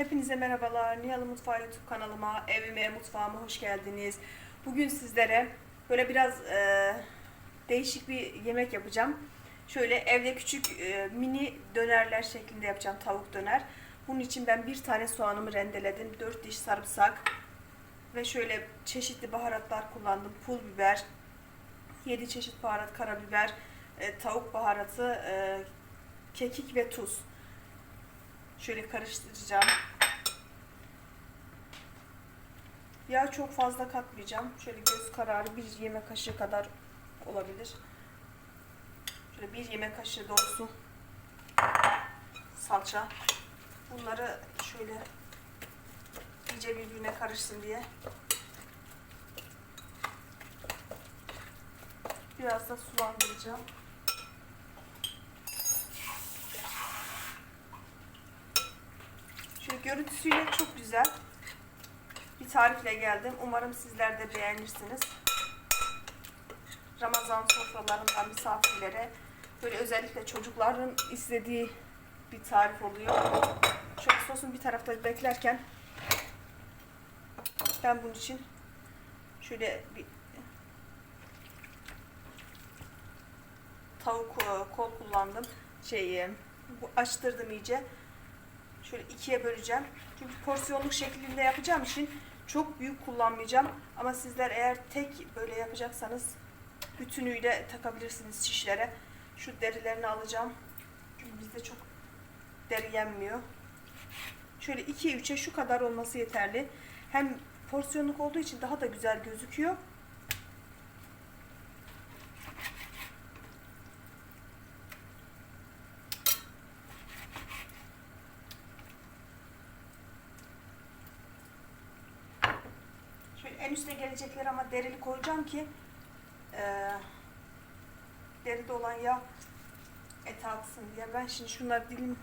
Hepinize merhabalar. Niyalı Mutfağı YouTube kanalıma, evime, mutfağıma hoş geldiniz. Bugün sizlere böyle biraz e, değişik bir yemek yapacağım. Şöyle evde küçük e, mini dönerler şeklinde yapacağım tavuk döner. Bunun için ben bir tane soğanımı rendeledim. 4 diş sarımsak ve şöyle çeşitli baharatlar kullandım. Pul biber, 7 çeşit baharat, karabiber, e, tavuk baharatı, e, kekik ve tuz. Şöyle karıştıracağım. Yağ çok fazla katmayacağım. Şöyle göz kararı bir yemek kaşığı kadar olabilir. Şöyle bir yemek kaşığı dolusu salça. Bunları şöyle iyice birbirine karışsın diye biraz da sulandıracağım. Şöyle görüntüsüyle çok güzel bir tarifle geldim. Umarım sizler de beğenirsiniz. Ramazan sofralarında misafirlere böyle özellikle çocukların istediği bir tarif oluyor. Şöyle sosun bir tarafta beklerken ben bunun için şöyle bir tavuk e, kol kullandım. Şeyi bu açtırdım iyice. Şöyle ikiye böleceğim. Çünkü porsiyonluk şeklinde yapacağım için çok büyük kullanmayacağım. Ama sizler eğer tek böyle yapacaksanız bütünüyle takabilirsiniz şişlere. Şu derilerini alacağım. Çünkü bizde çok deri yenmiyor. Şöyle 2'ye 3'e şu kadar olması yeterli. Hem porsiyonluk olduğu için daha da güzel gözüküyor. Şöyle en üste gelecekler ama derili koyacağım ki e, deride olan yağ ete atsın diye. Ben şimdi şunları dilim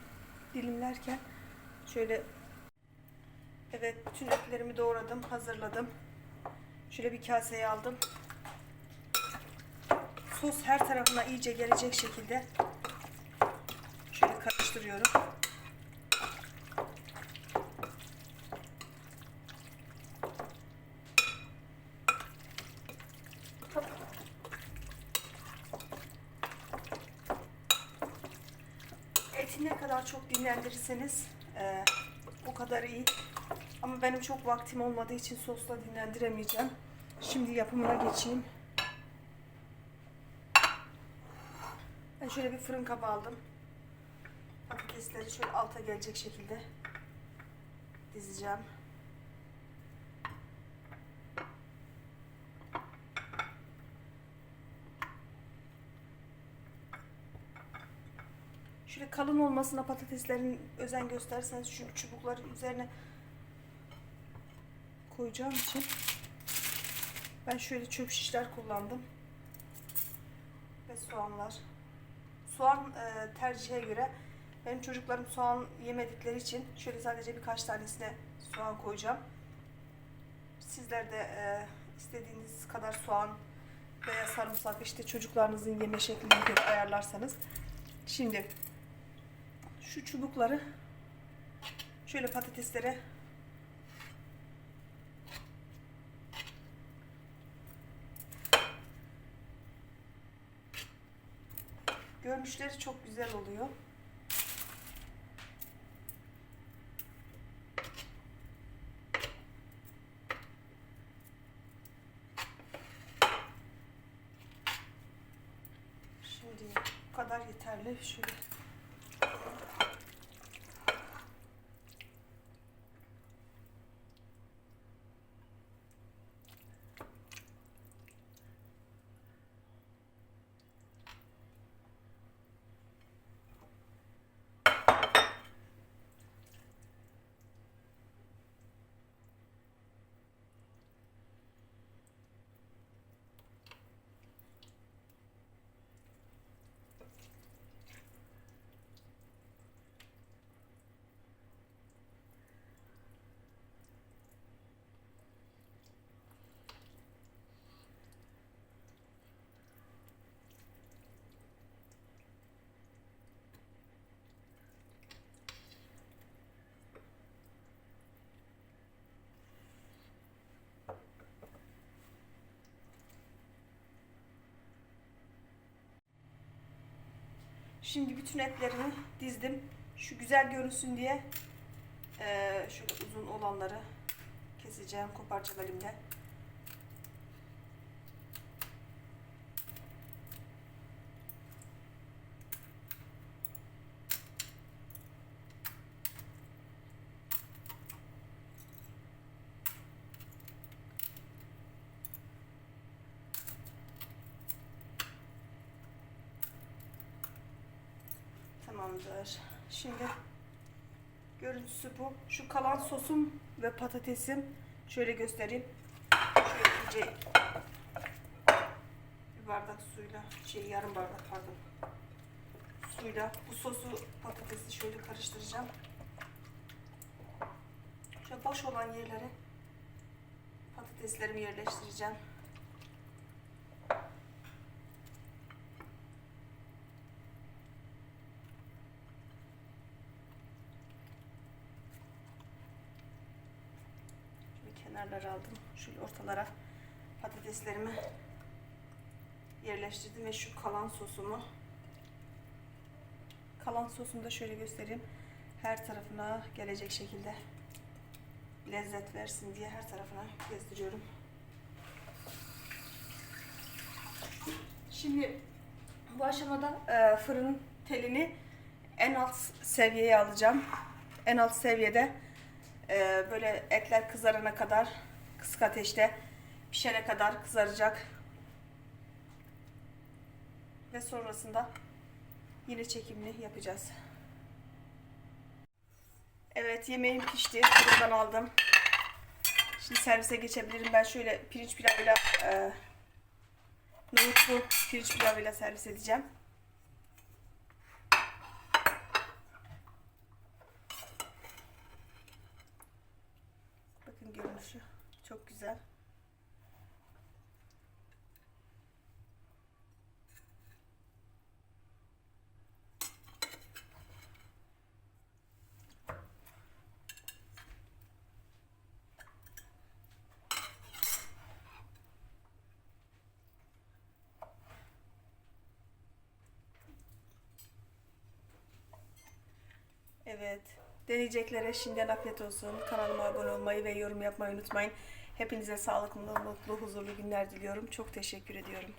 dilimlerken şöyle evet bütün etlerimi doğradım, hazırladım. Şöyle bir kaseye aldım. Sos her tarafına iyice gelecek şekilde şöyle karıştırıyorum. Kadar çok dinlendirirseniz e, o kadar iyi. Ama benim çok vaktim olmadığı için sosla dinlendiremeyeceğim. Şimdi yapımına geçeyim. Ben şöyle bir fırın kabı aldım. Patatesleri şöyle alta gelecek şekilde dizeceğim. Şöyle kalın olmasına patateslerin özen gösterseniz çünkü çubukları üzerine koyacağım için ben şöyle çöp şişler kullandım. Ve soğanlar. Soğan e, tercihe göre benim çocuklarım soğan yemedikleri için şöyle sadece birkaç tanesine soğan koyacağım. Sizler de e, istediğiniz kadar soğan veya sarımsak işte çocuklarınızın yeme şekline göre ayarlarsanız. Şimdi şu çubukları şöyle patateslere görünüşleri çok güzel oluyor. Şimdi bu kadar yeterli. Şöyle Şimdi bütün etlerimi dizdim. Şu güzel görünsün diye eee, şöyle uzun olanları keseceğim, koparacağım elimde. Tamamdır. Şimdi görüntüsü bu. Şu kalan sosum ve patatesim şöyle göstereyim. Şöyle bir bardak suyla, şey yarım bardak pardon. Suyla bu sosu patatesi şöyle karıştıracağım. Şöyle boş olan yerlere patateslerimi yerleştireceğim. Şöyle kenarları aldım. Şöyle ortalara patateslerimi yerleştirdim ve şu kalan sosumu kalan sosumu da şöyle göstereyim. Her tarafına gelecek şekilde lezzet versin diye her tarafına gezdiriyorum. Şimdi bu aşamada e, fırın telini en alt seviyeye alacağım. En alt seviyede e, böyle etler kızarana kadar kısık ateşte pişene kadar kızaracak. Ve sonrasında yine çekimini yapacağız. Evet yemeğim pişti. Fırından aldım. Şimdi servise geçebilirim. Ben şöyle pirinç pilavıyla e, nohutlu pirinç pilavıyla servis edeceğim. Görünüşü çok güzel. Evet. Deneyeceklere şimdiden afiyet olsun. Kanalıma abone olmayı ve yorum yapmayı unutmayın. Hepinize sağlıklı, mutlu, huzurlu günler diliyorum. Çok teşekkür ediyorum.